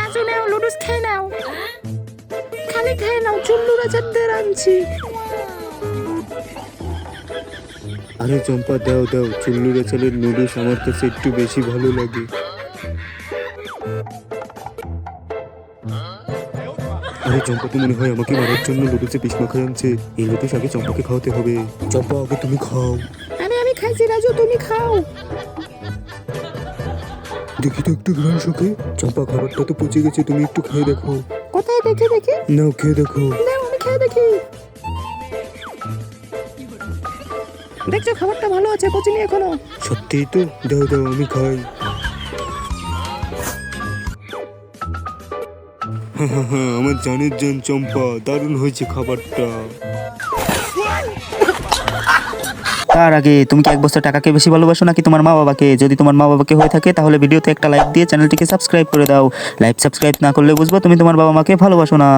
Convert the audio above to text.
রাজু নাও লুডুস খেয়ে নাও। খালি খেয়ে নাও চুল্লু রাজাদের আনছি। আরে চম্পা দাও দাও চুল্লুরা চালের নুডলস আমার কাছে একটু বেশি ভালো লাগে। আরে চম্পা তো মনে হয় আমাকে মারার জন্য লুডুসে বিষ আনছে। এই লুডুস আগে চম্পাকে খাওয়াতে হবে। চম্পা আগে তুমি খাও। আরে আমি খাইছি রাজু তুমি খাও। দেখি তো একটু ঘ্রাণ শুকে চম্পা খাবারটা তো পচে গেছে তুমি একটু খেয়ে দেখো। কোথায় দেখে দেখি? নাও খেয়ে দেখো। দাও আমি খেয়ে দেখি। দেখছ খাবারটা ভালো আছে পচিনি এখনও? সত্যিই তো দাও দাও আমি খাই। হ্যাঁ, হ্যাঁ, হ্যাঁ, আমার জানের জান চম্পা দারুণ হয়েছে খাবারটা। তার আগে তুমি কি এক বছর টাকাকে বেশি ভালোবাসো নাকি তোমার মা বাবাকে যদি তোমার মা বাবাকে হয়ে থাকে, তাহলে ভিডিওতে একটা লাইক দিয়ে চ্যানেলটিকে সাবস্ক্রাইব করে দাও। লাইক সাবস্ক্রাইব না করলে বুঝব তুমি তোমার বাবা মাকে ভালোবাসো না।